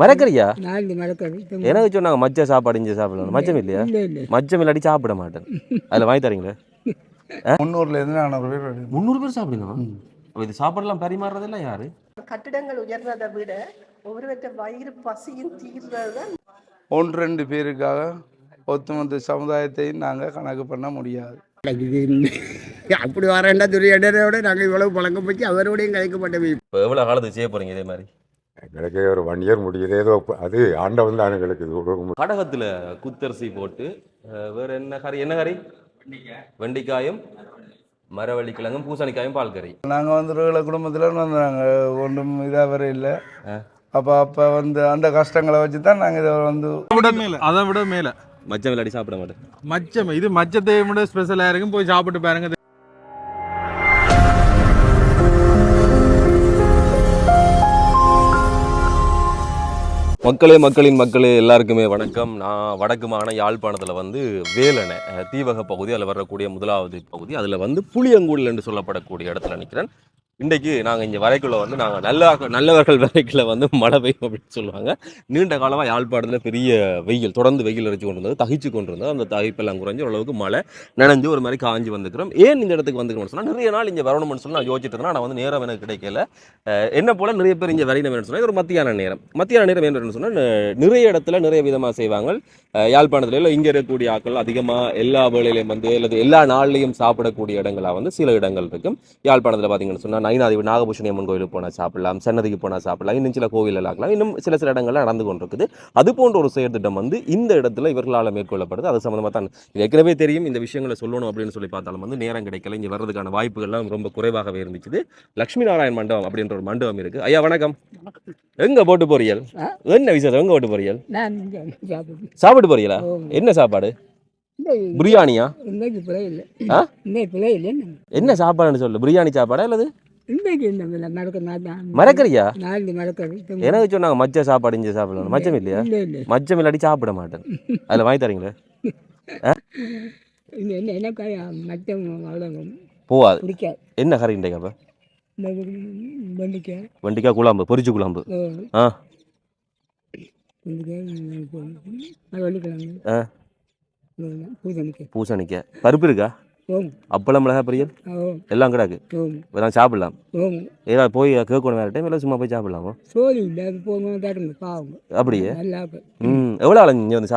மறக்கறியா? எனக்கு சொன்னாங்க மச்ச சாப்பாடு இஞ்சி சாப்பிடலாம் மச்சம் இல்லையா? இல்லை இல்லை. மச்சம் இல்லாட்டி சாப்பிட மாட்டேன். அதில் வாங்கி தரீங்களா? முந்நூறுலேருந்து நானூறு பேர். முந்நூறு பேர் சாப்பிடணும்? அப்போ இது சாப்பாடெல்லாம் பரிமாறுறதெல்லாம் யாரு? கட்டிடங்கள் உயர்றதை விட ஒருவற்ற வயிறு பசியும் தீர்றது ஒன்று ரெண்டு பேருக்காக ஒட்டுமொத்த சமுதாயத்தையும் நாங்கள் கணக்கு பண்ண முடியாது. அப்படி வரேன்டா துரியடரோட நாங்கள் இவ்வளவு பழக்கம் வச்சு அவரோடையும் கதைக்கப்பட்டவை இப்போ எவ்வளோ காலத்துக்கு செய்ய போறீங்க இதே மாதிரி? எங்களுக்கு ஒரு ஒன் இயர் முடியுது. ஏதோ அது ஆண்டவன் தான் எங்களுக்கு இது கடகத்தில் குத்தரிசி போட்டு வேற என்ன கறி என்ன கறி? வெண்டிக்காயும் மரவள்ளி கிழங்கும் பூசணிக்காயும் பால் கறி நாங்கள் வந்து ஒரு குடும்பத்தில் வந்தாங்க. ஒன்றும் இதாக வர இல்லை. அப்போ அப்போ வந்து அந்த கஷ்டங்களை வச்சு தான் நாங்கள் இதை வந்து விட மேல அதை விட மேல. மச்சம் இல்லாட்டி சாப்பிட மாட்டேன். மச்சம் இது மச்சத்தை விட ஸ்பெஷலாக இருக்கும். போய் சாப்பிட்டு பாருங்க. மக்களே மக்களின் மக்களே எல்லாருக்குமே வணக்கம். நான் வடக்குமான யாழ்ப்பாணத்தில் வந்து வேலனை தீவக பகுதி அதில் வரக்கூடிய முதலாவது பகுதி. அதில் வந்து புளியங்கூடல் என்று சொல்லப்படக்கூடிய இடத்துல நிற்கிறேன் இன்றைக்கு நாங்கள் இங்கே வரைக்குள்ள வந்து நாங்கள் நல்ல நல்லவர்கள் வரைக்குள்ள வந்து மழை பெய்யும் அப்படின்னு சொல்லுவாங்க. நீண்ட காலமாக யாழ்ப்பாணத்தில் பெரிய வெயில் தொடர்ந்து வெயில் அடிச்சு கொண்டு இருந்தது தகிச்சு கொண்டு இருந்தது அந்த தகிப்பெல்லாம் குறைஞ்சி ஓரளவுக்கு மழை நனைஞ்சு ஒரு மாதிரி காஞ்சி வந்துக்கிறோம் ஏன் இந்த இடத்துக்கு வந்துக்கணும்னு சொன்னால் நிறைய நாள் இங்கே வரணும்னு சொல்லி நான் யோசிச்சுட்டு இருந்தேன். ஆனால் வந்து நேரம் எனக்கு கிடைக்கல. என்ன போல் நிறைய பேர் இங்கே வரையணும் வேணும்னு சொன்னால் இது ஒரு மத்தியான நேரம். மத்தியான நேரம் என்ன சொன்னால் நிறைய இடத்துல நிறைய விதமாக செய்வாங்க. யாழ்ப்பாணத்துல இல்லை இங்கே இருக்கக்கூடிய ஆட்கள் அதிகமாக எல்லா வேலையிலையும் வந்து அல்லது எல்லா நாள்லையும் சாப்பிடக்கூடிய இடங்களாக வந்து சில இடங்கள் இருக்கும். யாழ்ப்பாணத்தில் பார்த்தீங்கன்னு சொன்னால் நயினாதிபதி நாகபூஷணி அம்மன் கோயிலுக்கு போனால் சாப்பிடலாம் சன்னதிக்கு போனால் சாப்பிடலாம் இன்னும் சில கோவில் ஆக்கலாம் இன்னும் சில சில இடங்கள்ல நடந்து கொண்டிருக்குது. அது போன்ற ஒரு செயற்திட்டம் வந்து இந்த இடத்துல இவர்களால் மேற்கொள்ளப்படுது. அது சம்மந்தமாக தான் ஏற்கனவே தெரியும் இந்த விஷயங்களை சொல்லணும் அப்படின்னு சொல்லி பார்த்தாலும் வந்து நேரம் கிடைக்கல இங்கே வர்றதுக்கான வாய்ப்புகள்லாம் ரொம்ப குறைவாகவே இருந்துச்சு. லக்ஷ்மி நாராயண் மண்டபம் அப்படின்ற ஒரு மண்டபம் இருக்கு. ஐயா வணக்கம். எங்க போட்டு ஆ? என்ன விசேஷம்? எங்க போட்டு சாப்பிடுறேன். சாப்பிட்டு போறீங்களா. என்ன சாப்பாடு? பிரியாணியா? என்ன சாப்பாடுன்னு சொல்லு பிரியாணி சாப்பாடா அல்லது மறக்கறியா? எனக்கு சொன்னாங்க மச்ச சாப்பாடு இஞ்சி சாப்பிடணும் மச்சம் இல்லையா? இல்லை இல்லை. மச்சம் இல்லாட்டி சாப்பிட மாட்டேன். அதில் வாங்கி தரீங்களா? போவாது என்ன கறி இன்றைக்கு அப்போ? வெண்டிக்காய். குழம்பு பொரிச்சு குழம்பு. ஆ. பூசணிக்காய். பூசணிக்காய். பருப்பு இருக்கா? அப்பளம் மிளகா பொரியல்? எல்லாம் கிடக்கு? நான் சாப்பிடலாம். ஏதாவது போய் கேட்கணும் வேறு டைம் இல்லை சும்மா போய் சாப்பிடலாமா? சோழி இல்லை அப்படியே? ம். எவ்வளோ ஆளுங்க இங்கே வந்து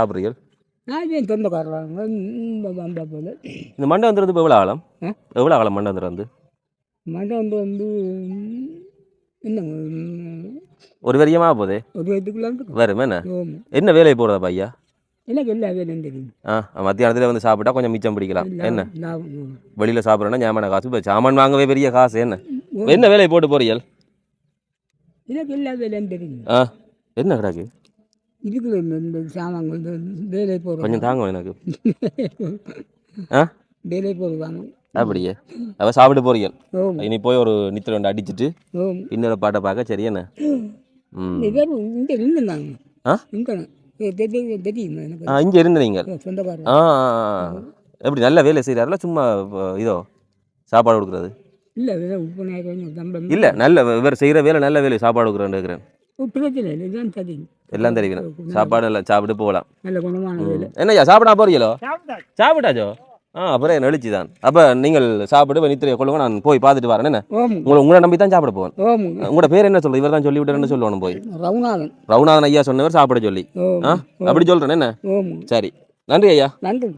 சொந்தக்காரங்க இந்த மண்டை வந்துருந்து இப்போ எவ்வளோ ஆழம்? எவ்வளோ ஆழம் மண்டை வந்துரு வந்து மண்டை வந்து ம், ஒரு வரியமாக போதே? ஒரு வயதுக்குள்ள வேறு என்ன என்ன வேலையை போகிறதா பையா எனக்கு எல்லா வேலையும் தெரியும்? ஆ மத்தியானத்தில் வந்து சாப்பிட்டா கொஞ்சம் மிச்சம் பிடிக்கலாம். என்ன. வெளியில் சாப்பிட்றேன்னா ஞாபகம் காசு. இப்போ சாமான் வாங்கவே பெரிய காசு என்ன. என்ன வேலையை போட்டு போறீர்கள் எனக்கு எல்லா வேலையும் தெரியும்? ஆ என்ன கிடக்கு? சாமான்கள் இந்த வேலை போடுறோம் கொஞ்சம் தாங்க எனக்கு. ஆ? வேலை போடுவாங்க. அப்படியே. அவ சாப்பிட்டு போறீங்க. இனி போய் ஒரு நித்திர ரெண்டு அடிச்சிட்டு இன்னொரு பாட்டை பார்க்க சரி என்ன? ம். இங்கே இருந்தாங்க ஆ? இங்கே இங்கே இருந்து நீங்கள் சொந்தக்காரர். ஆ ஆ, ஆ. எப்படி நல்ல வேலை செய்கிறாருல சும்மா இதோ சாப்பாடு கொடுக்குறது. இல்லை இல்லை நல்ல இவர் செய்கிற வேலை நல்ல வேலை சாப்பாடு கொடுக்குறேன்னு இருக்கிறேன் பிரச்சனை இல்லை இதுதான் தெரியும் எல்லாம் தெரியும் சாப்பாடு நல்லா சாப்பிட்டு போகலாம். நல்ல குணமான வேலை. என்னய்யா சாப்பிடா போறீங்களோ? சாப்பிட்டாச்சோ? ஆ அப்புறம் என்ன எழுச்சி தான். அப்போ நீங்கள் சாப்பிட்டு நித்திரையை கொள்ளுங்க நான் போய் பார்த்துட்டு வரேன். என்ன? உங்களை உங்களை நம்பி தான் சாப்பிட போவேன். உங்களோட பேர் என்ன சொல்றது? இவர் தான் சொல்லி விட்டாருன்னு சொல்லணும் போய். ரவுநாதன் ரவுநாதன் ஐயா சொன்னவர் சாப்பிட சொல்லி. ஆ? அப்படி சொல்றேன். என்ன? சரி. நன்றி ஐயா. நன்றி.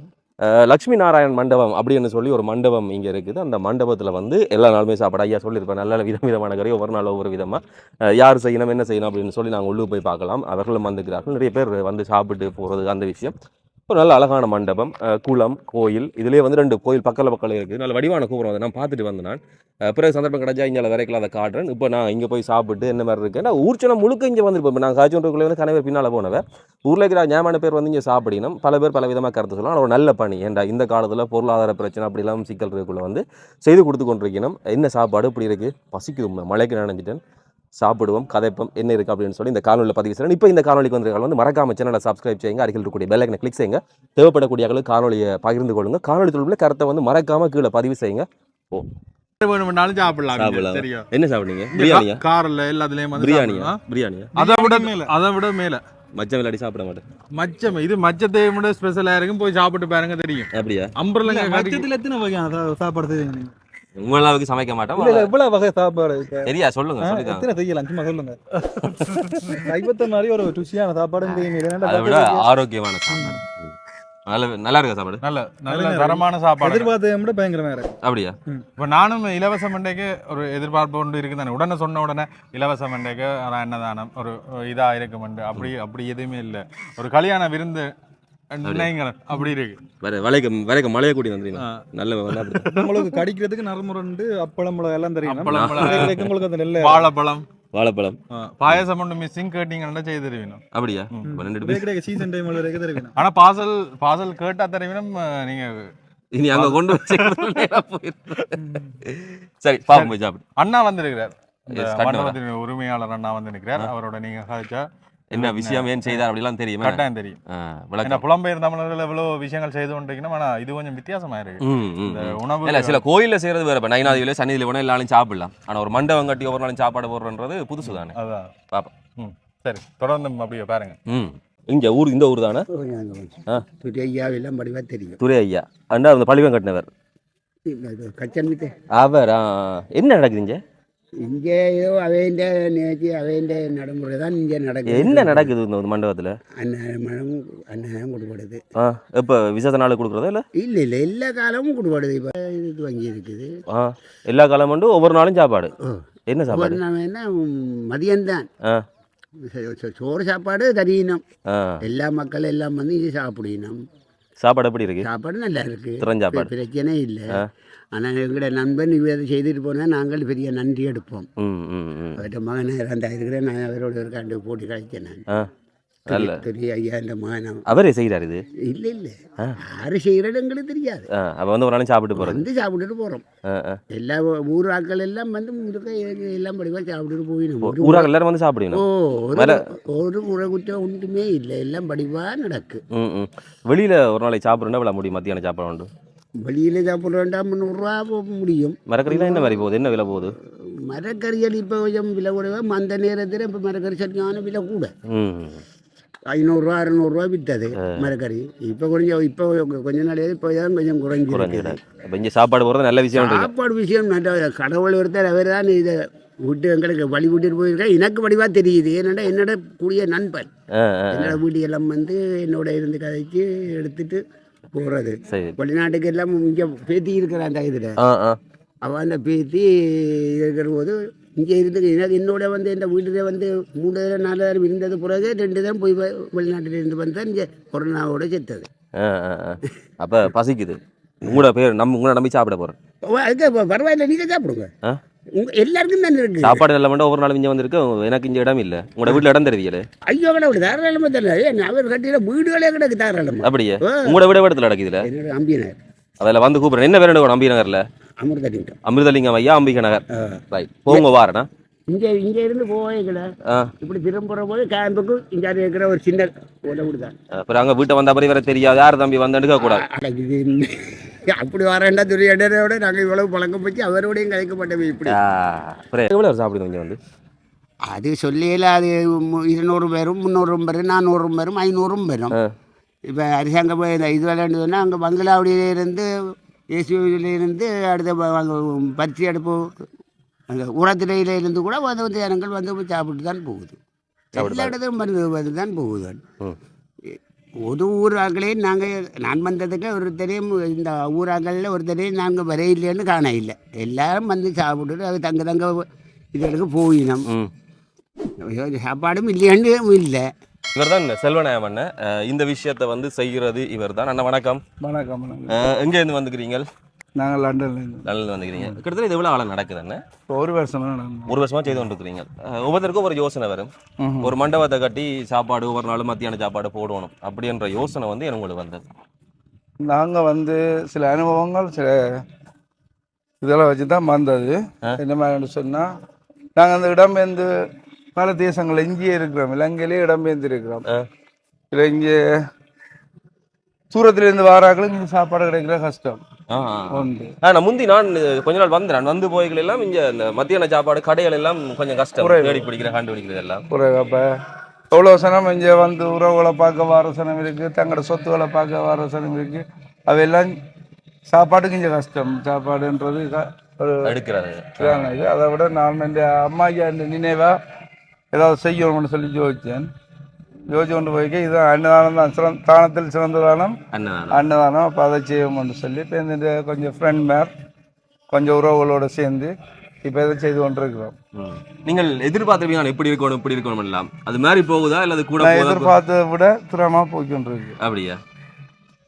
லக்ஷ்மி நாராயண் மண்டபம் அப்படின்னு சொல்லி ஒரு மண்டபம் இங்கே இருக்குது. அந்த மண்டபத்தில் வந்து எல்லா நாளுமே சாப்பாடு ஐயா சொல்லியிருப்பேன் நல்ல விதம் விதமான கறி ஒவ்வொரு நாள் ஒவ்வொரு விதமாக யார் செய்யணும் என்ன செய்யணும் அப்படின்னு சொல்லி நாங்கள் உள்ளே போய் பார்க்கலாம். அவர்களும் வந்துக்கிறார்கள். நிறைய பேர் வந்து சாப்பிட்டு போகிறது அந்த விஷயம். இப்போ நல்ல அழகான மண்டபம் குளம் கோயில். இதுலேயே வந்து ரெண்டு கோயில் பக்கத்தில் பக்கத்தில் இருக்குது. நல்ல வடிவான கூப்பிடும் அதை. நான் பார்த்துட்டு வந்தேன் நான். பிறகு சந்தர்ப்பம் கிடச்சா இங்கே வரைக்கும் அதை காட்டுறேன். இப்போ நான் இங்கே போய் சாப்பிட்டு என்ன மாதிரி இருக்குது நான் ஊர்ச்சனம் முழுக்க இங்கே வந்துருப்போம் நான் காய்ச்சொன்றுக்குள்ளே வந்து கணவர் பின்னால் போனவன் ஊரில் இருக்கிற ஞாபகம் பேர் வந்து இங்கே சாப்பிடணும். பல பேர் பல விதமாக கருத்து சொல்லலாம். ஒரு நல்ல பணி. ஏன்டா இந்த காலத்தில் பொருளாதார பிரச்சனை அப்படிலாம் சிக்கல் இருக்குள்ள வந்து செய்து கொடுத்து கொண்டிருக்கணும். என்ன சாப்பாடு இப்படி இருக்குது பசிக்குது மழைக்கு நினைஞ்சிட்டேன். சாப்பிடுவோம் கதைப்போம் என்ன இருக்குது அப்படின்னு சொல்லி இந்த காணொலியில் பதிவு செய்யணும் இப்போ இந்த காணொலிக்கு வந்திருக்காங்க வந்து மறக்காம சேனலை சப்ஸ்கிரைப் செய்யுங்க. அருகில் இருக்கக்கூடிய பெல் ஐக்கனை கிளிக் செய்யுங்க. தேவைப்படக்கூடிய அளவு காணொலியை பகிர்ந்து கொள்ளுங்க. காணொலி தொடர்பில் கருத்தை வந்து மறக்காம கீழே பதிவு செய்யுங்க. ஓ. வேணும்னாலும் சாப்பிடலாம். தெரியும். என்ன சாப்பிடுங்க பிரியாணியா? கார்ல எல்லாத்துலயும் வந்து பிரியாணியா. பிரியாணியா? அதை விட அதை விட மேல. மச்சம் விளையாடி சாப்பிட மாட்டேன். மச்சம் இது மச்சத்தை விட ஸ்பெஷலா இருக்கும். போய் சாப்பிட்டு பாருங்க தெரியும். அப்படியா? அம்பர்லங்க மச்சத்துல எத்தனை வகையான சா- சாப்பாடு செய்வீங்க உங்களாவுக்கு சமைக்க மாட்டோம். இவ்வளவு வகை சாப்பாடு இருக்கு. சரியா சொல்லுங்க எத்தனை செய்யலாம்? சும்மா சொல்லுங்க. சைவத்தை மாதிரி ஒரு ருசியான சாப்பாடு அதை விட ஆரோக்கியமான சாப்பாடு. நல்ல நல்லா இருக்கா சாப்பாடு? நல்ல நல்ல தரமான சாப்பாடு. எதிர்பார்த்ததை விட பயங்கரமா இருக்கு. அப்படியா? இப்போ நானும் இலவச மண்டைக்கு ஒரு எதிர்பார்ப்பு ஒன்று இருக்குது தானே உடனே சொன்ன உடனே இலவச மண்டைக்கு ஒரு அன்னதானம் ஒரு இதாக இருக்கு மண்டு அப்படி அப்படி எதுவுமே இல்லை. ஒரு கல்யாண விருந்து அப்படி இருக்கு. வர வளைக்க வளைக்க ஆ. நல்ல. உங்களுக்கு கடிக்கிறதுக்கு நரமுரண்டு அப்பளம் எல்லாம் தெரியும். உங்களுக்கு அந்த நெல்லை? வாழைப்பழம். வாழைப்பழம். பாயாசம் ஒன்று மிஸ்ஸிங் கேட்டீங்கன்னா செய்து தருவீங்க அப்படியா? ரெண்டு பேர் சீசன் டைம் வரைக்கும் தெரியும் ஆனா பார்சல் பார்சல் கேட்டா தருவீனம் நீங்க இனி அங்க கொண்டு வச்சு. சரி பாப்போம் அண்ணா வந்திருக்கிறார். உரிமையாளர் அண்ணா வந்து நிற்கிறார் அவரோட நீங்க என்ன விஷயம் ஏன் செய்தார் அப்படிலாம் தெரியுமா? கட்டாயம் தெரியும். விளக்கம். புலம்பெயர் தமிழர்கள் எவ்வளவு விஷயங்கள் செய்து கொண்டிருக்கணும் ஆனா இது கொஞ்சம் வித்தியாசமா இருக்கு. உணவு இல்ல சில கோயில்ல செய்யறது வேற இப்ப நைனாதியில சன்னிதியில வேணா எல்லாரும் சாப்பிடலாம். ஆனா ஒரு மண்டபம் கட்டி ஒவ்வொரு நாளும் சாப்பாடு போடுறன்றது புதுசு தானே அதான். பாப்போம். ம் சரி தொடர்ந்து அப்படியே பாருங்க. ம் இங்க ஊர் இந்த ஊர் தானே? ஆ. துரையாவெல்லாம் படிவா தெரியும். துரை ஐயா. அண்டா அந்த பழிவம் கட்டினவர். அவர்? என்ன நடக்குது இங்க ஏதோ அவைண்ட நேற்று அவைண்ட நடைமுறை தான் இங்கே நடக்குது. என்ன நடக்குது இந்த மண்டபத்துல? அந்நேரம் அந்நேரம் கொடுப்படுது. ஆ எப்ப விசேஷ நாள் கொடுக்குறதா இல்ல? இல்லை இல்லை எல்லா காலமும் கொடுப்படுது. இப்போ இது வங்கி இருக்குது ஆ எல்லா காலம் வந்து ஒவ்வொரு நாளும் சாப்பாடு. என்ன சாப்பாடு? நாள் என்ன மதியம்தான். ஆ. சோ- சோ- சோறு சாப்பாடு தரியணும் ஆ. எல்லா மக்கள் எல்லாம் வந்து இது சாப்பிடணும். சாப்பாடு எப்படி இருக்கு? சாப்பாடு நல்லா இருக்கு. திறஞ்சாப்பாடு. பெ- பிரச்சனை இல்லை. ஆனால் எங்களோட நண்பன் இவர் செய்துட்டு போனால் நாங்கள் பெரிய நன்றி எடுப்போம். அவர்கிட்ட மகனை இருக்கிறேன் நான் அவரோட ஒரு கண்டு போட்டி கழிச்சேன் நான். ஆ நல்ல பெரிய ஐயா இந்த மகனை அவரே செய்கிறார் இது? இல்லை இல்லை. யாரு செய்கிறது எங்களுக்கு தெரியாது. அப்போ வந்து ஒரு நாளும் சாப்பிட்டு போகிறது வந்து சாப்பிட்டுட்டு போகிறோம் எல்லா ஊர் ஆட்கள் எல்லாம் வந்து முழுக்க எல்லாம் படிவா சாப்பிட்டுட்டு போயிடும் ஊராக எல்லாரும் வந்து ஓ சாப்பிடணும் ஒரு முறை குற்றம் ஒன்றுமே இல்லை. எல்லாம் படிவா நடக்கு. ம் வெளியில் ஒரு நாளைக்கு சாப்பிட்றோன்னா விட முடியும்? மத்தியானம் சாப்பிட உண்டு வெளியில் சாப்பிட வேண்டாம் முந்நூறுரூவா முடியும். மரக்கறிலாம் என்ன மாதிரி போகுது? என்ன விலை போகுது? மரக்கறிகள் இப்போ கொஞ்சம் விலை கூடவே அந்த நேரத்தில் இப்போ மரக்கறி சரியான விலை கூட. ஐநூறுரூவா அறநூறுரூவா விற்றது மரக்கறி. இப்போ கொஞ்சம் இப்போ கொஞ்ச நாளே இப்போ தான் கொஞ்சம் குறைஞ்சி இங்கே சாப்பாடு போகிறது நல்ல விஷயம் சாப்பாடு விஷயம் நல்ல கடவுள் ஒருத்தர் அவர் தான் இதை விட்டு எங்களுக்கு வழி விட்டுட்டு போயிருக்கா எனக்கு வடிவாக தெரியுது. ஏன்னாடா என்னோட கூடிய நண்பன். என்னோட வீடியெல்லாம் வந்து என்னோட இருந்து கதைச்சு எடுத்துட்டு போகிறது வெளிநாட்டுக்கு எல்லாம் இங்கே பேத்தி இருக்கிறான் அந்த இதில். அவன் அந்த பேத்தி இருக்கிற போது இங்கே இருந்து எனக்கு என்னோட வந்து என் வீட்டில் வந்து மூணு தடவை நாலு தடவை இருந்தது பிறகு ரெண்டு தடவை போய் வெளிநாட்டில் இருந்து வந்து தான் இங்கே கொரோனாவோட செத்தது. அப்போ பசிக்குது. உங்களோட பேர் நம்ம உங்களை நம்பி சாப்பிட போகிறேன் அதுக்கு பரவாயில்ல நீங்கள் சாப்பிடுங்க. உங்க எல்லாருக்கும் தானே இருக்கு. சாப்பாடு நல்ல மட்டும் ஒவ்வொரு நாளும் இங்கே வந்திருக்கு. எனக்கு இங்கே இடம் இல்லை. உங்களோட வீட்டில் இடம் தருவீங்களே ஐயோ கடவுள் தாராளமாக ஏன் அவர் கட்டில வீடுகளே கிடக்கு தாராளமாக அப்படியே. உங்களோட வீட இடத்துல நடக்குதுல என்னோட அம்பியனர். அதில் வந்து கூப்பிடுறேன். என்ன வேணும் அம்பி நகரில் அமிர்தலிங்கம். அமிர்தலிங்கம் ஐயா அம்பிகை நகர். ரைட் போங்க வாரேண்ணா இங்கே இங்கே. இருந்து போவேங்கள இப்படி திரும்புற போது கேம்புக்கு இங்கே இருக்கிற ஒரு சின்ன ஓட விடுதான் அப்புறம் அங்கே வீட்டை வந்த அப்புறம் இவரை தெரியாது. யார் தம்பி வந்தேன்னு கூடாது? அட இது? அப்படி வரேன்டா துரியடரோட நாங்கள் இவ்வளவு பழக்கம் வச்சு அவரோடையும் கதைக்கப்பட்டவை இப்படி. அப்புறம் எவ்வளோ சாப்பிடுங்க இங்கே வந்து? அது சொல்லியில அது இருநூறு பேரும் முந்நூறும் பேரும் நானூறும் பேரும் ஐநூறும் பேரும். இப்போ அரிசாங்க போய் இந்த இது விளையாண்டுதுன்னா அங்கே பங்களாவடியிலேருந்து இருந்து அடுத்த அங்க பரிசு அடுப்பு அங்கே உரத்திரையில இருந்து கூட வந்து வந்து ஜனங்கள் வந்து சாப்பிட்டு தான் போகுது எல்லா இடத்துலையும் வந்து வந்து தான் போகுது. ஒரு ஊர் ஆக்களையும் நாங்கள் நான் வந்ததுக்கு ஒருத்தரையும் இந்த ஊராக்களில் ஒருத்தரையும் நாங்கள் வரையில்லைன்னு காண இல்லை எல்லாரும் வந்து சாப்பிட்டுட்டு அது தங்க தங்க இதுகளுக்கு போயினோம். சாப்பாடும் இல்லையாண்டு இல்லை. இவர் தான் செல்வநாயம் அண்ணன். இந்த விஷயத்தை வந்து செய்கிறது இவர் தான் அண்ணா வணக்கம். வணக்கம் எங்கேருந்து வந்துக்கிறீங்க? நாங்கள் லண்டன்லேருந்து. நல்லது வந்துக்கிறீங்க. கிட்டத்தட்ட இது எவ்வளோ ஆளம் நடக்குது அண்ணன் இப்போ ஒரு நடந்தோம் ஒரு வருஷமா செய்து கொண்டிருக்கிறீங்க. ஒவ்வொருத்தருக்கும் ஒரு யோசனை வரும். ஒரு மண்டபத்தை கட்டி சாப்பாடு ஒவ்வொரு நாளும் மத்தியான சாப்பாடு போடணும் அப்படின்ற யோசனை வந்து உங்களுக்கு வந்தது. நாங்கள் வந்து சில அனுபவங்கள் சில இதெல்லாம் வச்சு தான் வந்தது என்ன மாதிரி சொன்னால் நாங்கள் அந்த இடம்பெயர்ந்து பல தேசங்கள் இங்கேயே இருக்கிறோம் இலங்கையிலே இடம்பெயர்ந்து இருக்கிறோம் இல்லை இங்கே தூரத்துலேருந்து வாராக்களுக்கு இங்கே சாப்பாடு கிடைக்கிற கஷ்டம். ஆ உண்டு ஆ, நான் முந்தி நான் கொஞ்ச நாள் வந்தேன். வந்து போய்கள் எல்லாம் இங்க இந்த மத்தியான சாப்பாடு கடைகள் எல்லாம் கொஞ்சம் கஷ்டம். தேடி பிடிக்கிற கண்டுபிடிக்கிறது எல்லாம். குறைவு. அப்போ எவ்வளோ சனம் இங்கே வந்து உறவுகளை பார்க்க வர சனம் இருக்குது தங்களோட சொத்துக்களை பார்க்க வர சனம் இருக்குது அவையெல்லாம் சாப்பாட்டுக்கு இங்கே கஷ்டம். சாப்பாடுன்றது இது. அதை விட நான் அம்மாஜி அந்த நினைவாக ஏதாவது செய்யணும்னு சொல்லி யோசித்தேன். யோசிச்சு கொண்டு போய்க்க இதுதான் அன்னதானம் தான். சிறந்த தானத்தில் சிறந்த தானம். அண்ணன் அன்னதானம். அப்போ அதை செய்வோம்னு சொல்லி இப்போ இந்த கொஞ்சம் ஃப்ரெண்ட் மேர் கொஞ்சம் உறவுகளோட சேர்ந்து இப்போ இதை செய்து கொண்டிருக்கிறோம். நீங்கள் எதிர்பார்த்திருப்பீங்க எப்படி இருக்கணும் இப்படி இருக்கணும் எல்லாம். அது மாதிரி போகுதா இல்ல அது கூட எதிர்பார்த்ததை விட திறமாக போய்க்கொண்டிருக்கு. அப்படியா?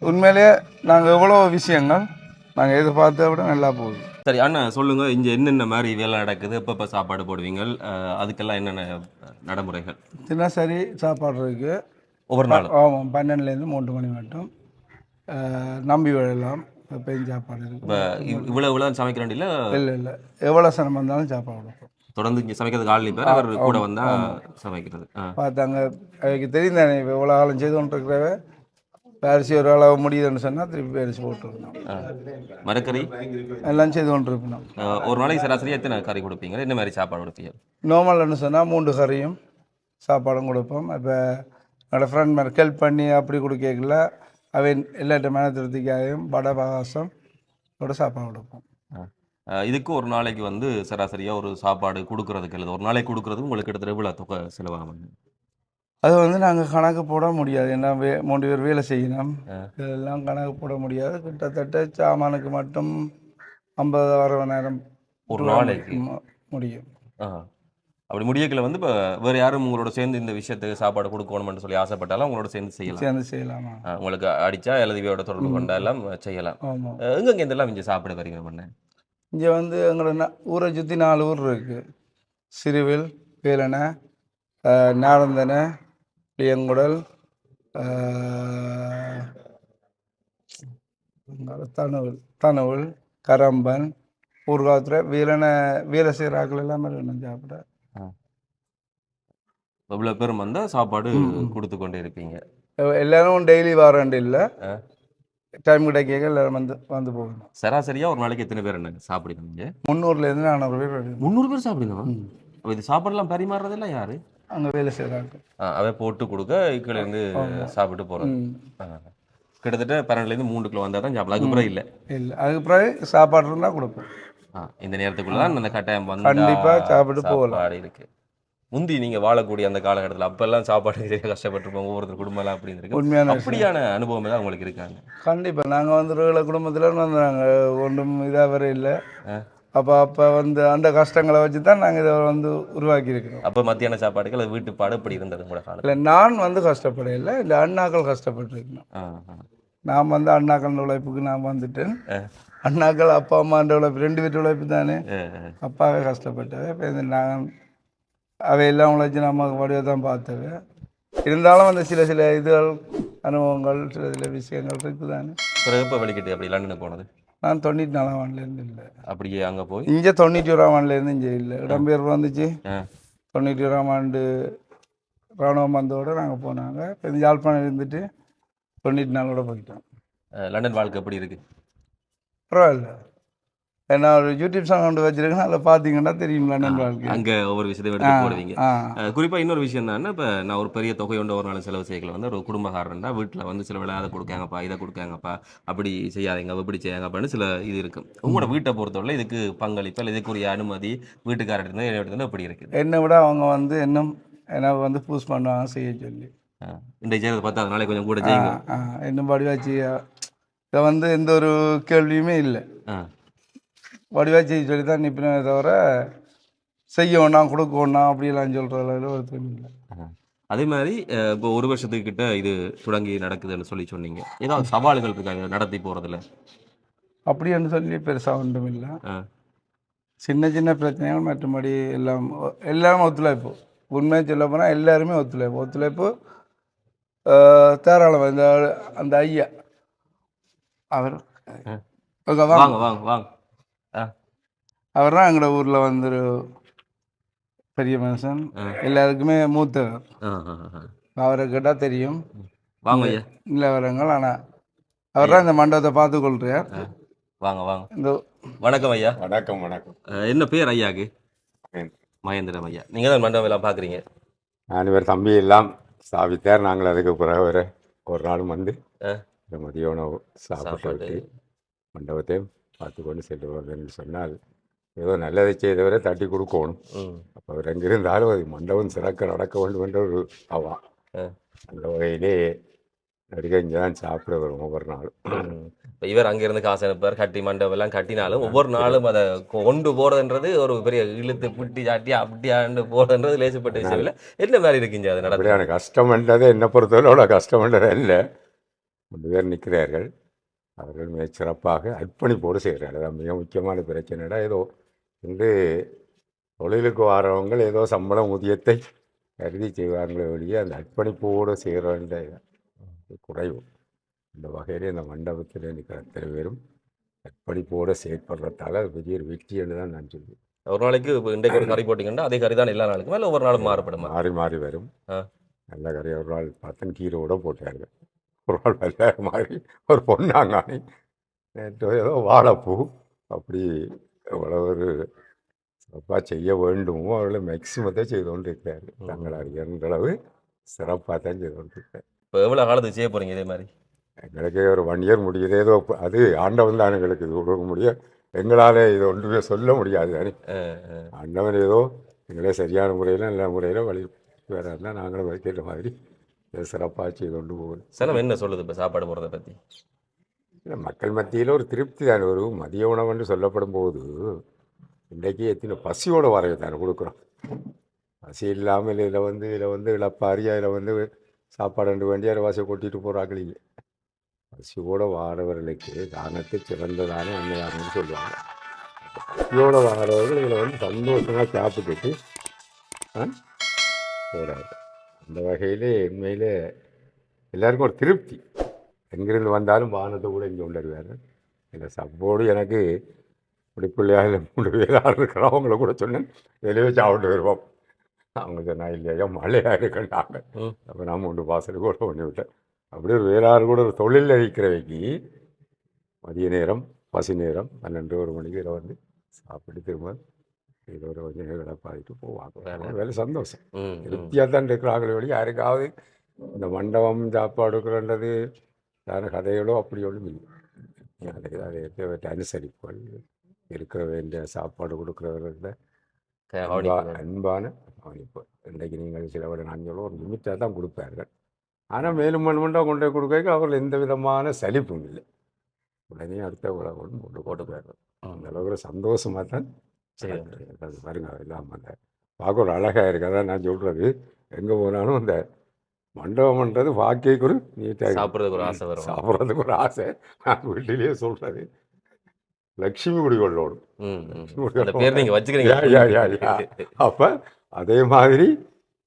உண்மையிலேயே நாங்கள் எவ்வளோ விஷயங்கள் நாங்கள் எதிர்பார்த்ததை விட நல்லா போகுது. சரி அண்ணா சொல்லுங்க. இங்க என்னென்ன மாதிரி வேலை நடக்குது? எப்பப்ப சாப்பாடு போடுவீங்க அதுக்கெல்லாம் என்னென்ன நடைமுறைகள்? தினசரி சாப்பாடு இருக்குது ஒவ்வொரு நாளும்? ஆமாம் பன்னெண்டுலேருந்து மூன்று மணி மட்டும். நம்பி விழலாம் எப்பயும் சாப்பாடு இருக்குது இவ்- இவ்வளவு இவ்வளவு சமைக்க வேண்டிய இல்லை இல்லை. எவ்வளோ சிரமம் இருந்தாலும் சாப்பாடு கொடுப்போம். தொடர்ந்து இங்க சமைக்கிறதுக்கு ஆள் நிப்பார் அவர் கூட வந்தா சமைக்கிறது. பார்த்தாங்க. அவைக்கு தெரியும் தானே எவ்வளோ காலம் செய்து கொண்டிருக்கிறவ இப்போ அரிசி ஒரு அளவு முடியுதுன்னு சொன்னால் திருப்பி அரிசி போட்டுருக்கணும். மரக்கறி? எல்லாம் செய்து அஹ், ஒரு நாளைக்கு சராசரி எத்தனை கறி கொடுப்பீங்க? என்ன மாதிரி சாப்பாடு கொடுப்பீங்க? நார்மல்னு சொன்னால் மூன்று கறியும் சாப்பாடும் கொடுப்போம். இப்போ என்னோடய ஃப்ரெண்ட் மாதிரி ஹெல்ப் பண்ணி அப்படி கொடுக்கல அவன் எல்லாட்ட மன திருப்திக்காகவும் வடை பாகாசம் கூட சாப்பாடு கொடுப்போம். இதுக்கு ஒரு நாளைக்கு வந்து சராசரியா ஒரு சாப்பாடு கொடுக்கறதுக்கு இல்லை ஒரு நாளைக்கு கொடுக்கறதுக்கு உங்களுக்கு கிட்டத்தட்ட எவ்வளவு தொகை செலவாகும்? அது வந்து நாங்கள் கணக்கு போட முடியாது. ஏன்னா வே மூன்று பேர் வேலை செய்யணும். இதெல்லாம் கணக்கு போட முடியாது. கிட்டத்தட்ட சாமானுக்கு மட்டும் ஐம்பது அறுபதாயிரம் ஒரு நாளைக்கு? முடியும். அப்படி முடியக்கல வந்து இப்போ வேற யாரும் உங்களோட சேர்ந்து இந்த விஷயத்துக்கு சாப்பாடு கொடுக்கணும்னு சொல்லி ஆசைப்பட்டாலும் உங்களோட சேர்ந்து செய்யலாம். சேர்ந்து செய்யலாமா. உங்களுக்கு அடிச்சா எழுதிவியோட தொடர்பு கொண்டாலும் செய்யலாம். ஆமாம் அஹ், எங்கெங்க இதெல்லாம் இங்கே சாப்பிட வரீங்க பண்ண இங்கே வந்து எங்களோட ஊரை சுற்றி நாலு ஊர் இருக்குது சிறுவில் வேலனை நாரந்தனை புளியங்குடல் ஆஹ், தனுவல் தனுவல் கரம்பன் ஊர்காலத்தில் வீரனை வீர சீராக்கள் எல்லாமே வேணும் சாப்பிட. இவ்வளோ பேரும் வந்தால் சாப்பாடு. கொடுத்து கொண்டே இருப்பீங்க. எல்லாரும் டெய்லி வாரண்டு இல்லை. டைம் கிடைக்க எல்லாரும் வந்து வந்து போகணும். சராசரியா ஒரு நாளைக்கு எத்தனை பேர் என்ன சாப்பிடுவீங்க? முந்நூறுலேருந்து நானூறு பேர். முந்நூறு பேர் சாப்பிடுங்க இது சாப்பாடுலாம் பரிமாறுறதெல்லாம் யாரு? அங்கே வேலை செய்கிறாங்க ஆ, அவ போட்டு கொடுக்க கீழே இருந்து சாப்பிட்டு ஆ. கிட்டத்தட்ட பன்னெண்டுலேருந்து மூணு கிலோ வந்தால் தான் சாப்பிடலாம். அதுக்கப்புறம் இல்லை. இல்லை. அதுக்கு பிறகு சாப்பாடு இருந்தால் கொடுப்போம். இந்த நேரத்துக்குள்ள தான் அந்த கட்டாயம் வந்து கண்டிப்பா சாப்பிட்டு போகலாம். இருக்கு. முந்தி நீங்க வாழக்கூடிய அந்த காலகட்டத்தில் அப்பெல்லாம் சாப்பாடு சரியா கஷ்டப்பட்டிருப்போம். ஒவ்வொருத்தர் குடும்பம் எல்லாம் அப்படி இருக்கு. உண்மையான. அப்படியான அனுபவம் தான் உங்களுக்கு இருக்காங்க? கண்டிப்பாக நாங்கள் வந்து குடும்பத்தில் வந்தாங்க ஒன்றும் இதாக வர இல்லை. அப்போ அப்போ வந்து அந்த கஷ்டங்களை வச்சு தான் நாங்கள் இதை வந்து உருவாக்கி இருக்கிறோம் அப்ப மத்தியான சாப்பாடுக்கு அது வீட்டு பாடு இப்படி இருந்தது கூட இல்லை நான் வந்து கஷ்டப்படையில இல்லை அண்ணாக்கள் கஷ்டப்பட்டுருக்கணும். நான் வந்து அண்ணாக்கள் உழைப்புக்கு நான் வந்துட்டேன். அண்ணாக்கள் அப்பா அம்மான்ற உழைப்பு ரெண்டு பேர் உழைப்பு தானே. அப்பாவே கஷ்டப்பட்டவை இப்போ இந்த நான் அவையெல்லாம் உழைச்சி நம்ம வடிவை தான் பார்த்தவை. இருந்தாலும் அந்த சில சில இதுகள் அனுபவங்கள் சில சில விஷயங்கள் இருக்குது தானே பிறகு இப்போ வெளிக்கிட்டு அப்படி லண்டனுக்கு போனது? நான் தொண்ணூற்றி நாலாம் ஆண்டுலேருந்து இல்லை. அப்படியே அங்க போய்? இங்கே தொண்ணூற்றி ஓராம் ஆண்டுலேருந்து இங்கே இல்லை. இடம்பெயர்வு வந்துச்சு. தொண்ணூற்றி ஓராம் ஆண்டு ராணுவம் வந்தோட நாங்கள் போனாங்க. இப்போ யாழ்ப்பாணம் இருந்துட்டு தொண்ணூற்றி நாலோட போயிட்டோம். லண்டன் வாழ்க்கை எப்படி இருக்கு? பரவாயில்ல. ஏன்னா ஒரு யூடியூப் சேனல் கொண்டு வச்சிருக்கேன் அதில் பார்த்தீங்கன்னா லண்டன் வாழ்க்கை அங்க ஒவ்வொரு விஷயத்தையும் எடுத்து போடுவீங்க. ஆ. அஹ், குறிப்பா இன்னொரு விஷயம் தான் இப்போ நான் ஒரு பெரிய தொகை ஒன்று ஒரு நாள் செலவு செய்யல வந்து ஒரு குடும்பக்காரன்டா வீட்டுல வந்து சில வேலை அதை கொடுக்காங்கப்பா இதை கொடுக்காங்கப்பா அப்படி செய்யாதீங்க இப்படி செய்யாங்கப்பான்னு சில இது இருக்கு. உங்களோட வீட்டை பொறுத்தவரை இதுக்கு பங்களிப்பு இல்லை இதுக்குரிய அனுமதி வீட்டுக்காரர் இருந்தால் எப்படி இருக்குது என்னை விட அவங்க வந்து இன்னும் எனக்கு வந்து பூஸ் பண்ணுவாங்க செய்ய சொல்லி. இன்றைய செய்யறதை பார்த்தா அதனால கொஞ்சம் கூட செய்யுங்க. இன்னும் வடிவாச்சி இதை வந்து எந்த ஒரு கேள்வியுமே இல்லை. ஆ வடிவாச்சி சொல்லி தான் நிற்பினே தவிர செய்ய வேண்டாம் கொடுக்க வேண்டாம் அப்படியெல்லாம் சொல்கிற அளவில் ஒரு தொழில் இல்லை அதே மாதிரி இப்போ ஒரு வருஷத்துக்கு கிட்ட இது தொடங்கி நடக்குதுன்னு சொல்லி சொன்னீங்க. ஏதாவது சவால்கள் இருக்காங்க நடத்தி போறதுல? அப்படின்னு சொல்லி பெருசாக ஒன்றும் இல்லை. சின்ன சின்ன பிரச்சனைகள் மற்றபடி எல்லாம் எல்லாம் ஒத்துழைப்பு. உண்மையை சொல்ல போனால் எல்லாருமே ஒத்துழைப்பு. ஒத்துழைப்பு தாராளம் இந்த அந்த ஐயா. அவர். வாங்க வாங்க வாங்க. அவர் தான் எங்களோட ஊரில் வந்து ஒரு பெரிய மனுஷன். எல்லாருக்குமே மூத்தவர். அவரை கேட்டால் தெரியும். வாங்க ஐயா. நிலவரங்கள் ஆனால் அவர் தான் இந்த மண்டபத்தை பார்த்து கொள்கிறார் வாங்க வாங்க. இந்த வணக்கம் ஐயா. வணக்கம் வணக்கம். என்ன பேர் ஐயாக்கு? மகேந்திரம் ஐயா. நீங்க தான் மண்டபம் எல்லாம் பாக்குறீங்க நான் இவர் தம்பி எல்லாம் சாவித்தார். நாங்கள் அதுக்கு பிறகு ஒரு ஒரு நாள் வந்து மதிய உணவு சாப்பிட்டு மண்டபத்தையும் பார்த்து கொண்டு செல்லுவார்கள் சொன்னால் ஏதோ நல்லதை செய்தவரை தட்டி கொடுக்கணும். அப்போ அவர் எங்கிருந்தாலும் அது மண்டபம் சிறக்க நடக்க வேண்டும் என்ற ஒரு அவா. அந்த வகையிலே நடிகை இங்கே தான் சாப்பிட வரும் ஒவ்வொரு நாளும். இப்ப இவர் அங்கிருந்து காசு அனுப்பார் கட்டி மண்டபம் எல்லாம் கட்டினாலும் ஒவ்வொரு நாளும் அதை கொண்டு போறதுன்றது ஒரு பெரிய இழுத்து பிட்டி சாட்டி அப்படியாண்டு போறதுன்றது லேசுப்பட்ட விஷயம் இல்லை என்ன மாதிரி இருக்குங்க அது நடந்து? அப்படியான கஷ்டம்ன்றது என்னை பொறுத்தவரை அவ்வளோ கஷ்டம்ன்றது இல்லை ரெண்டு பேர் நிற்கிறார்கள். அவர்கள் மிக சிறப்பாக அர்ப்பணிப்போடு செய்கிறார்கள். அதான் மிக முக்கியமான பிரச்சனைடா ஏதோ இன்று தொழிலுக்கு வரவங்க ஏதோ சம்பளம் ஊதியத்தை கருதி செய்வாங்களே ஒழிய அந்த அர்ப்பணிப்போடு செய்கிறவங்க குறைவு. இந்த வகையிலே இந்த மண்டபத்தில் நிற்கிற அத்தனை பேரும் அர்ப்பணிப்போடு செயற்படுறதால அது பெரிய ஒரு வெற்றி என்று தான் நான் சொல்லுவேன் ஒரு நாளைக்கு இப்ப இன்றைக்கு ஒரு கறி போட்டீங்கன்னா அதே கறி தான் எல்லா நாளுக்கும் இல்லை ஒவ்வொரு நாளும் மாறுபடுமா? மாறி மாறி வரும். நல்ல கறி ஒரு நாள் பார்த்தன் கீரோட போட்டார்கள். ஒரு நாள் வெள்ளை மாதிரி ஒரு பொன்னாங்கானி நேற்று ஏதோ வாழைப்பூ அப்படி எவ்வளோ ஒரு சிறப்பாக செய்ய வேண்டுமோ. அவர்களை மேக்சிமத்தை செய்து கொண்டு இருக்கிறார்கள் தங்கள் அறிகின்ற அளவு சிறப்பாக தான் செய்து கொண்டு இருக்கிறார் இப்போ எவ்வளோ காலத்துக்கு செய்ய போறீங்க இதே மாதிரி? எங்களுக்கே ஒரு ஒன் இயர் முடியுது. ஏதோ அது ஆண்டவன் தான் எங்களுக்கு இது கொடுக்க முடியும். எங்களால் இது ஒன்றுமே சொல்ல முடியாது. தானே. ஆண்டவன் ஏதோ எங்களே சரியான முறையில் நல்ல முறையில் வழி வேற இருந்தால் நாங்களும் வைக்கிற மாதிரி சிறப்பாக செய்து கொண்டு போகணும் சனம் என்ன சொல்லுது இப்போ சாப்பாடு போடுறத பற்றி இல்லை மக்கள் மத்தியில் ஒரு திருப்தி தானே ஒரு மதிய உணவுன்னு சொல்லப்படும் போது இன்றைக்கு எத்தனை பசியோட வரவை தானே கொடுக்குறோம். பசி இல்லாமல் இதில் வந்து இதில் வந்து இழப்பாரியா இதில் வந்து சாப்பாடு ரெண்டு வேண்டிய வாசை கொட்டிட்டு போகிறாங்களே பசியோட வாரவர்களுக்கு தானத்தை சிறந்ததான அன்னதானம்னு சொல்லுவாங்க. பசியோட வாரவர்கள் இதில் வந்து சந்தோஷமாக சாப்பிட்டுட்டு போகிறாங்க அந்த வகையிலே உண்மையிலே எல்லாருக்கும் ஒரு திருப்தி. எங்கிருந்து வந்தாலும் வானத்தை கூட இங்கே உணர்வார் இந்த சப்போடு எனக்கு. இப்படி பிள்ளையாக மூணு பேராக இருக்கிறவங்கள கூட சொன்னேன். வெளியே சாப்பிட்டு வருவோம். அவங்க சொன்னா இல்லையா மழையாக இருக்கண்டாங்க. அப்போ நான் மூன்று பாசல் கூட பண்ணி விட்டேன். அப்படியே ஒரு வேளாறு கூட ஒரு தொழிலில் இருக்கிறவைக்கு மதிய நேரம் பசி நேரம் பன்னெண்டு ஒரு மணிக்கு இதில் வந்து சாப்பிட்டு திரும்ப ஒரு கொஞ்சம் நேரம் விளப்பாடிட்டு போவாங்க. வேலை சந்தோஷம். திருப்தியாக தான் இருக்கிறாங்களே ஒழிய யாருக்காவது இந்த மண்டபம் சாப்பாடு கொடுக்குறன்றது யாரும் கதைகளோ அப்படி ஒன்றும் இல்லை. அதை அதை தேவையான அனுசரிப்புகள் இருக்கிற வேண்டிய சாப்பாடு கொடுக்குறவர்கள அன்பா. அன்பான கவனிப்பு. இன்றைக்கு நீங்கள் சில விட நாங்களோ ஒரு லிமிட்டாக தான் கொடுப்பார்கள். ஆனால் மேலும் மண்மண்டம் கொண்டு போய் கொடுக்க அவர்கள் எந்த விதமான சலிப்பும் இல்லை. உடனே அடுத்த உலகம் போட்டு போட்டு போயிடுறது அந்த அளவுக்கு சந்தோஷமாக தான் பாருங்க எல்லாம் அந்த பார்க்க ஒரு அழகாக இருக்கு அதான் நான் சொல்கிறது எங்கே போனாலும் அந்த மண்டபம்ன்றது வாக்கைக்கு ஒரு நீட்டாக சாப்பிட்றதுக்கு ஒரு ஆசை வரும். சாப்பிட்றதுக்கு ஒரு ஆசை. நான் வீட்டிலேயே சொல்கிறது லக்ஷ்மி யா. அப்போ அதே மாதிரி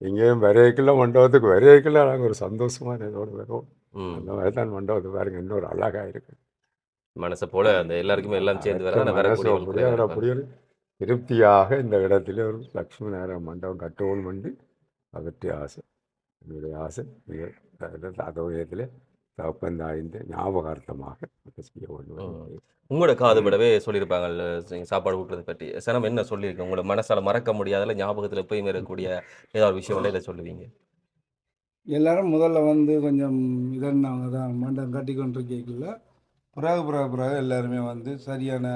இங்கேயும் வரையக்கில் மண்டபத்துக்கு வரையக்கில் நாங்கள் ஒரு சந்தோஷமான இதோடு வரும். அந்த மாதிரி தான் மண்டபத்தை பாருங்க இன்னொரு அழகாக இருக்கு. மனசை போல அந்த எல்லாருக்குமே எல்லாம் சேர்ந்து அப்படியே ஒரு திருப்தியாக இந்த இடத்துல ஒரு லக்ஷ்மி நாராயண மண்டபம் கட்டவும் பண்ணி அவற்றை ஆசை. என்னுடைய ஆசை மிக அதோதயத்தில் தகப்பந்தாய்ந்த ஞாபகார்த்தமாக செய்ய வேண்டும் உங்களோட காதுபடவே சொல்லியிருப்பாங்கல்ல நீங்க சாப்பாடு ஊட்டுறதை பற்றி சனம் என்ன சொல்லியிருக்கு உங்களோட மனசால மறக்க முடியாதல ஞாபகத்துல எப்பயுமே இருக்கக்கூடிய ஏதாவது விஷயம் இல்லை இதை சொல்லுவீங்க எல்லாரும் முதல்ல வந்து கொஞ்சம் இதன்னாங்க தான் மண்டம் கட்டி கொண்டிருக்கல பிறகு பிறகு பிறகு எல்லாருமே வந்து சரியான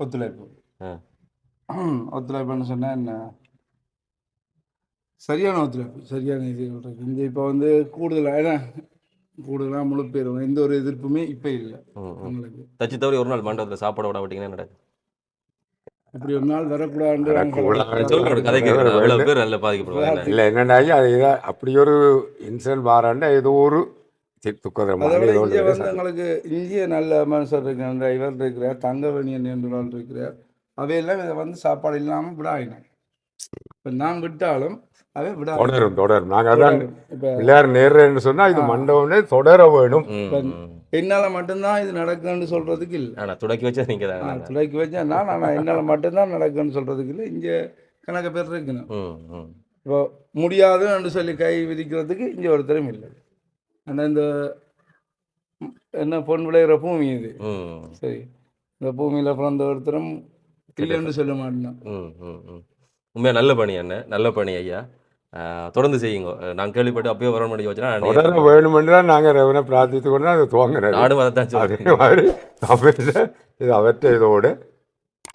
ஒத்துழைப்பு ஆ. ஒத்துழைப்புன்னு சொன்னால் என்ன சரியான ஒத்துழைப்பு சரியான இது இருக்கு இந்த இப்போ வந்து கூடுதலாக ஏன்னா கூடுதலாக முழு பேரும் எந்த ஒரு எதிர்ப்புமே இப்போ இல்லை. அவங்களுக்கு. தச்சு தவறி ஒரு நாள் மண்டபத்துல சாப்பாடு விட விட்டீங்கன்னா நடக்கும். இப்படி ஒரு நாள் வரக்கூடாது இல்லை என்னென்னாக்கி அது அப்படி ஒரு இன்சிடென்ட் வாராண்டா ஏதோ ஒரு விட எங்களுக்கு இந்திய நல்ல மனுஷர் இருக்கிறார் இவர் இருக்கிறார் தங்கவணியன் என்று இருக்கிறார். அவையெல்லாம் இதை வந்து சாப்பாடு இல்லாமல் விடாயினோம் இப்போ நான் விட்டாலும் அவை விடா தொடரும் தொடரும். நாங்கள் அதான் இப்போ பிள்ளையார் நேர்றேன்னு சொன்னால் இது. மண்டபம்னே தொடர வேணும். என்னால் மட்டும்தான் இது நடக்குன்னு சொல்கிறதுக்கு இல்லை. ஆனா துடக்கி வச்சா நீங்க தான். நான் துளைக்கி வச்சேன் நான் ஆனால் என்னால் மட்டும்தான் நடக்குன்னு சொல்கிறதுக்கு இல்லை. இங்கே கணக்கு பேர் இருக்கணும். இப்போ முடியாதுன்னு சொல்லி கை விதிக்கிறதுக்கு இங்கே ஒருத்தரும் இல்லை. ஆனால் இந்த என்ன பொன் விளையிற பூமி இது. சரி. இந்த பூமியில் பிறந்த ஒருத்தரும் இல்லைன்னு சொல்ல மாட்டேன் ம் ம் ம். உண்மையாக நல்ல பணி அண்ணன் நல்ல பணி ஐயா. தொடர்ந்து செய்யுங்க. நான் கேள்விப்பட்டு அப்பயே வர பண்ணி வச்சுனா தொடர வேணுமென்று தான் நாங்கள் ரெவனை பிரார்த்தித்து கொண்டு அதை துவங்கினது நானும் அதை தான் அதே சொல்றேன் மாதிரி தமிழில் இது அவற்றை இதோடு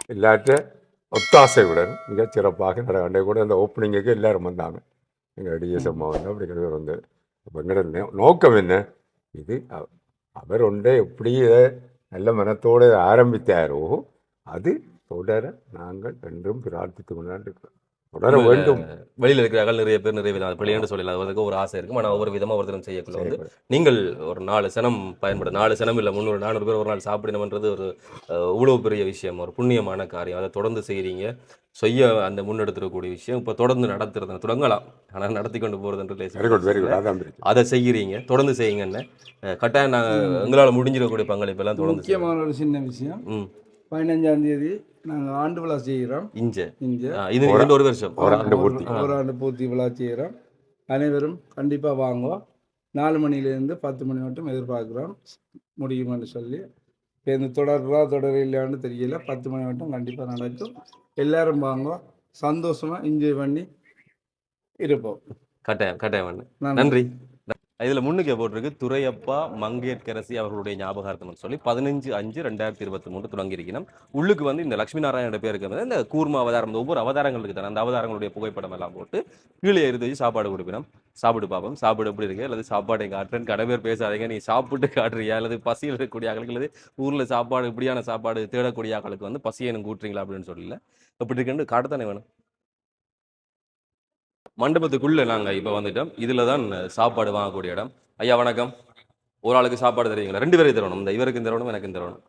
இல்லாட்ட ஒத்தாசையுடன் மிகச் சிறப்பாக நடக்கண்டே கூட அந்த ஓப்பனிங்குக்கு எல்லாரும் வந்தாங்க. எங்கள் டிஎஸ் அம்மா வந்து அப்படிங்கிற வந்து எங்களோட நோக்கம் என்ன? இது அவ- அவர் ஒன்றே எப்படி இதை நல்ல மனத்தோடு ஆரம்பித்தாரோ அது தொடர நாங்கள் என்றும் பிரார்த்தித்து கொண்டு தொடர வேண்டும். வெளியில் இருக்கிறார்கள் நிறைய பேர் நிறைய விதம் பிள்ளைன்னு சொல்லலாம். அதுக்கு ஒரு ஆசை இருக்கும். ஆனால் ஒவ்வொரு விதமாக ஒருத்தரும் செய்யக்குள்ள வந்து நீங்கள் ஒரு நாலு சனம் பயன்பட நாலு சனம் இல்லை முந்நூறு நானூறு பேர் ஒரு நாள் சாப்பிடணும்ன்றது ஒரு அஹ், இவ்வளவு பெரிய விஷயம். ஒரு புண்ணியமான காரியம். அதை தொடர்ந்து செய்கிறீங்க செய்ய அந்த முன்னெடுத்துடக்கூடிய விஷயம். இப்போ தொடர்ந்து நடத்துறது தொடங்கலாம். ஆனால் நடத்தி கொண்டு போகிறதுன்றது அதை செய்கிறீங்க தொடர்ந்து செய்யுங்கன்னு. கட்டாயம் நாங்கள் எங்களால் முடிஞ்சிடக்கூடிய பங்களிப்பெல்லாம் தொடர்ந்து. முக்கியமான ஒரு சின்ன விஷயம். ம். பதினஞ்சாம் தேதி நாங்கள் ஆண்டு விழா செய்கிறோம். இஞ்ச ஆ, இது இது ஒரு வருஷம். ஒரு ஆண்டு பூர்த்தி. ஒரு ஆண்டு பூர்த்தி விழா செய்கிறோம். அனைவரும் கண்டிப்பாக வாங்க. நாலு மணிலேருந்து பத்து மணி மட்டும் எதிர்பார்க்குறோம். முடியுமான்னு சொல்லி. இப்போ இந்த தொடர்றா தொடர் இல்லையான்னு தெரியல. பத்து மணி மட்டும் கண்டிப்பாக நடக்கும். எல்லாரும் வாங்க. சந்தோஷமாக என்ஜாய் பண்ணி இருப்போம். கட்டாயம் கட்டாயம். நன்றி. இதில் முன்னுக்கே முன்னுக்கு போட்டிருக்கு துரையப்பா மங்கேற்கரசி அவர்களுடைய ஞாபகார்த்தம்னு சொல்லி பதினஞ்சு அஞ்சு ரெண்டாயிரத்தி இருபத்தி மூணு தொடங்கியிருக்கணும். உள்ளுக்கு வந்து இந்த லட்சுமி நாராயணோட பேருக்கு வந்து இந்த கூர்ம அவதாரம் இந்த ஒவ்வொரு அவதாரங்களுக்கு தானே அந்த அவதாரங்களுடைய புகைப்படம் எல்லாம் போட்டு கீழே எடுத்து வச்சு சாப்பாடு கொடுப்பினோம். சாப்பிட்டு பார்ப்போம் சாப்பிடு எப்படி இருக்கு? அல்லது சாப்பாடு காட்டுறேன் கடை பேர் பேசாதீங்க நீ சாப்பிட்டு காட்டுறியா? அல்லது பசியில் இருக்கக்கூடிய ஆட்களுக்கு அல்லது ஊரில் சாப்பாடு இப்படியான சாப்பாடு தேடக்கூடிய ஆக்களுக்கு வந்து பசியை எனக்கு கூட்டுறீங்களா அப்படின்னு சொல்லல. எப்படி இருக்குன்னு காட்டத்தானே வேணும். மண்டபத்துக்குள்ளே நாங்கள் இப்போ வந்துட்டோம். இதில் தான் சாப்பாடு வாங்கக்கூடிய இடம். ஐயா வணக்கம். ஒரு ஆளுக்கு சாப்பாடு தருவீங்களா? ரெண்டு பேரும் தரணும். இந்த இவருக்கும் தரணும் எனக்கு தரணும்.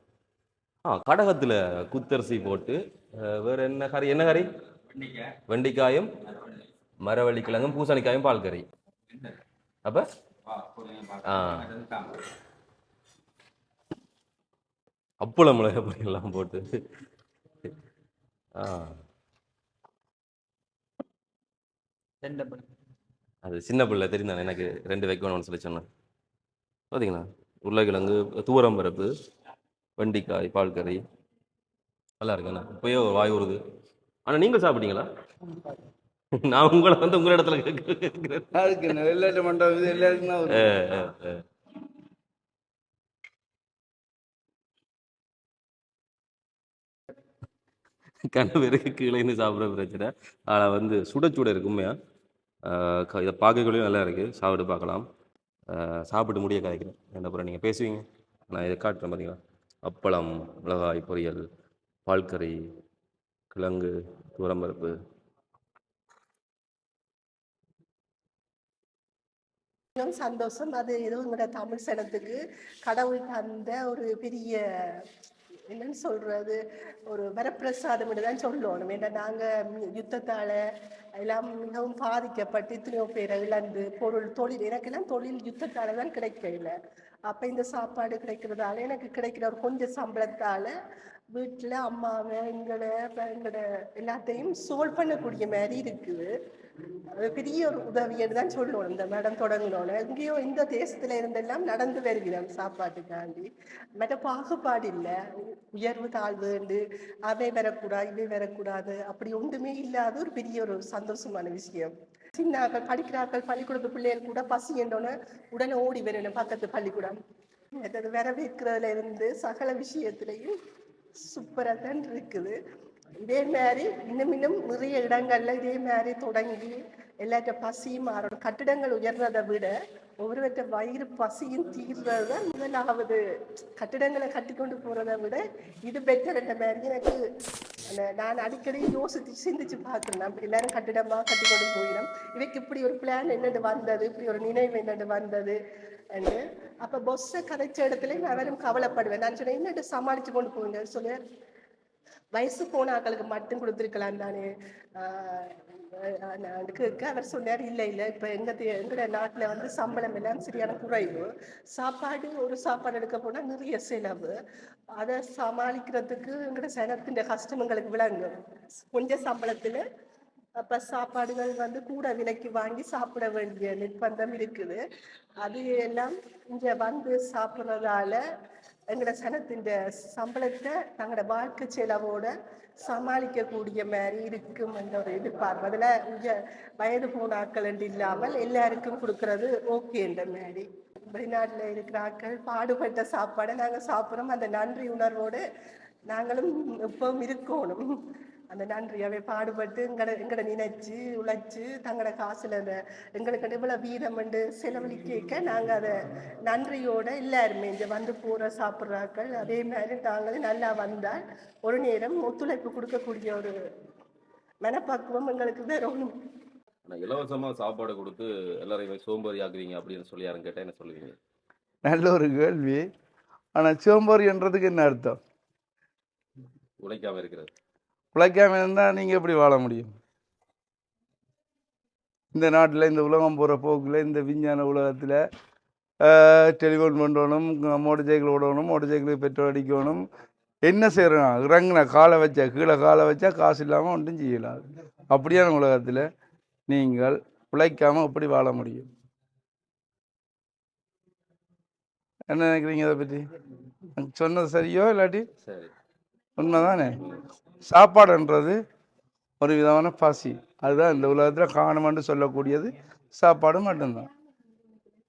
ஆ கடகத்தில் குத்தரிசி போட்டு வேறு என்ன கறி? என்ன கறி? வெண்டைக்காயும் மரவள்ளி கிழங்கும் பூசணிக்காயும் பால் கறி அப்போ? ஆ. அப்பளம் மிளகாய் பொடி எல்லாம் போட்டு. ஆ. அது சின்ன பிள்ளை தெரியும் எனக்கு ரெண்டு வைக்கணும்னு சொல்லி சொன்னேன். பார்த்தீங்களா உருளைக்கிழங்கு தூரம் பருப்பு வெண்டிக்காய் பால் கறி. நல்லா இருக்குண்ணா இப்போயோ வாய் உருது ஆனால் நீங்கள் சாப்பிட்டீங்களா? நான் உங்களை வந்து உங்கள் இடத்துல கேட்கிறேன். கணவருக்கு கீழே இருந்து சாப்பிட்ற பிரச்சனை. ஆனால் வந்து சுட சுட இருக்கு உண்மையா? ஆஹ் க- இதை பார்க்கக்குள்ளேயும் நல்லா இருக்குது சாப்பிட்டு பார்க்கலாம். சாப்பிட்டு முடிய காய்க்கிறேன். என்ன அப்புறம் நீங்கள் பேசுவீங்க? நான் இதை காட்டுறேன் பார்த்தீங்களா அப்பளம் மிளகாய் பொரியல் பால்கறி கிழங்கு துவரம்பருப்பு. சந்தோஷம். அது ஏதோ எங்களோட தமிழ் சனத்துக்கு கடவுள் தந்த ஒரு பெரிய என்னன்னு சொல்றது? ஒரு வரப்பிரசாதம் தான் சொல்லணும். ஏன்னா நாங்கள் யுத்தத்தால் எல்லாம் மிகவும் பாதிக்கப்பட்டு இத்தனையோ பேரை இழந்து பொருள் தொழில் எனக்கெல்லாம் தொழில் யுத்தத்தால் தான் கிடைக்கல. அப்போ இந்த சாப்பாடு கிடைக்கிறதால எனக்கு கிடைக்கிற ஒரு கொஞ்சம் சம்பளத்தால் வீட்டில் அம்மாவை எங்களை அப்புறம் எங்களோட எல்லாத்தையும் சோல்வ் பண்ணக்கூடிய மாதிரி இருக்குது அது பெரிய ஒரு உதவின்னு தான் சொல்லணும் இந்த மேடம் தொடங்கணும்னு எங்கேயோ இந்த தேசத்தில் இருந்தெல்லாம் நடந்து வருகிறோம் சாப்பாட்டுக்காண்டி. மற்ற பாகுபாடு இல்லை. உயர்வு தாழ்வுண்டு அவை வரக்கூடாது இவை வரக்கூடாது. அப்படி ஒன்றுமே இல்லாத ஒரு பெரிய ஒரு சந்தோஷமான விஷயம். சின்னாக்கள் படிக்கிறார்கள் பள்ளிக்கூடத்து பிள்ளைகள் கூட பசி என்றோன்னு உடனே ஓடி வரணும் பக்கத்து பள்ளிக்கூடம். மற்றது வரவேற்கிறதுல இருந்து சகல விஷயத்திலையும் சூப்பராக தான் இருக்குது. இதே மாதிரி இன்னும் இன்னும் நிறைய இடங்கள்ல இதே மாதிரி தொடங்கி எல்லாற்ற பசியும் மாறணும். கட்டிடங்கள் உயர்றதை விட ஒருவற்ற வயிறு பசியும் தீர்றது தான் முதலாவது. கட்டிடங்களை கட்டிக்கொண்டு போறதை விட இது பெட்டர் என்ற மாதிரி எனக்கு நான் அடிக்கடி யோசித்து சிந்திச்சு பார்க்குறேன். நம்ம எல்லாரும் கட்டிடமா கட்டி கொண்டு போயிடும் இவைக்கு இப்படி ஒரு பிளான் என்னென்னு வந்தது? இப்படி ஒரு நினைவு என்னென்னு வந்தது? என்று. அப்போ பொஸ்ஸை கதைச்ச இடத்துல நான் வெறும் கவலைப்படுவேன். நான் சொன்னேன் என்னட்டு சமாளிச்சு கொண்டு போவீங்க சொல்லு வயசு போன ஆக்களுக்கு மட்டும் கொடுத்துருக்கலாம் தானே? நான் கேட்க அவர் சொன்னார் இல்லை இல்லை இப்போ எங்கள் எங்களோட நாட்டில் வந்து சம்பளம் எல்லாம் சரியான குறைவு. சாப்பாடு ஒரு சாப்பாடு எடுக்க போனால் நிறைய செலவு. அதை சமாளிக்கிறதுக்கு எங்களோட சனத்தின் கஷ்டம் எங்களுக்கு விளங்கும் கொஞ்சம் சம்பளத்தில் அப்போ சாப்பாடுகள் வந்து கூட விலைக்கு வாங்கி சாப்பிட வேண்டிய நிர்பந்தம் இருக்குது. அது எல்லாம் இங்கே வந்து சாப்பிட்றதால எங்களோட சனத்தின் சம்பளத்தை தங்களோட வாழ்க்கை செலவோட சமாளிக்கக்கூடிய மாதிரி இருக்கும் என்ற ஒரு எதிர்பார்ப்பு. அதில் இங்கே வயது போன ஆட்கள் என்று இல்லாமல் எல்லாருக்கும் கொடுக்கறது ஓகேன்ற மாதிரி. வெளிநாட்டில் இருக்கிற ஆட்கள் பாடுபட்ட சாப்பாடை நாங்கள் சாப்பிட்றோம். அந்த நன்றி உணர்வோடு நாங்களும் எப்பவும் இருக்கணும். அந்த நன்றியாவே பாடுபட்டு எங்களை எங்களை நினைச்சு உழைச்சு தங்களோட காசுல அந்த எங்களுக்கு இவ்வளோ வீதம் வந்து செலவழிக்க நாங்கள் அதை நன்றியோட எல்லாருமே இங்கே வந்து போகிற சாப்பிட்றாக்கள். அதே மாதிரி நாங்களும் நல்லா வந்தால் ஒரு நேரம் ஒத்துழைப்பு கொடுக்கக்கூடிய ஒரு மனப்பக்குவம் எங்களுக்கு வரணும் இலவசமா சாப்பாடு கொடுத்து எல்லாரையுமே சோம்பேறி ஆக்குறீங்க அப்படின்னு சொல்லி யாரும் கேட்டா என்ன சொல்லுவீங்க? நல்ல ஒரு கேள்வி. ஆனால் சோம்பேறின்றதுக்கு என்ன அர்த்தம்? உழைக்காம இருக்கிறது. உழைக்காமல் இருந்தால் நீங்கள் எப்படி வாழ முடியும்? இந்த நாட்டில் இந்த உலகம் போகிற போக்கில் இந்த விஞ்ஞான உலகத்தில் டெலிஃபோன் பண்ணணும் மோட்டர் சைக்கிள் ஓடணும் மோட்டர் சைக்கிளுக்கு பெட்ரோல் அடிக்கணும் என்ன செய்கிறோம் இறங்குன காலை வச்சா கீழே காலை வச்சா காசு இல்லாமல் ஒன்றும் செய்யலாது அப்படியான உலகத்தில் நீங்கள் உழைக்காமல் எப்படி வாழ முடியும்? என்ன நினைக்கிறீங்க அதை பற்றி சொன்னது சரியோ இல்லாட்டி? சரி. உண்மைதானே? சாப்பாடுன்றது ஒரு விதமான பசி. அதுதான் இந்த உலகத்தில் காணுமென்று சொல்லக்கூடியது. சாப்பாடு மட்டும்தான்.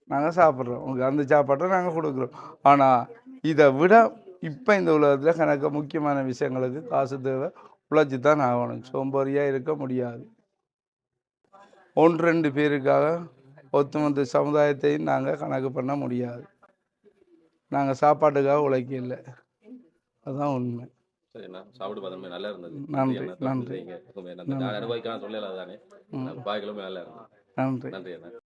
நாங்கள் சாப்பிட்றோம். உங்களுக்கு அந்த சாப்பாட்டை நாங்கள் கொடுக்குறோம். ஆனால் இதை விட இப்போ இந்த உலகத்தில் கணக்க முக்கியமான விஷயங்களுக்கு காசு தேவை. உழைச்சி தான் ஆகணும். சோம்பேறியாக இருக்க முடியாது. ஒன்று ரெண்டு பேருக்காக ஒத்துமொத்த சமுதாயத்தையும் நாங்கள் கணக்கு பண்ண முடியாது. நாங்கள் சாப்பாட்டுக்காக உழைக்கல. அதுதான் உண்மை. சாப்பிட்டு பார்த்தோமே நல்லா இருந்தது. நன்றி. நன்றி. அனுபவிக்கான சொல்லல தானே பாய்களுமே நல்லா இருந்தது நன்றி. நன்றி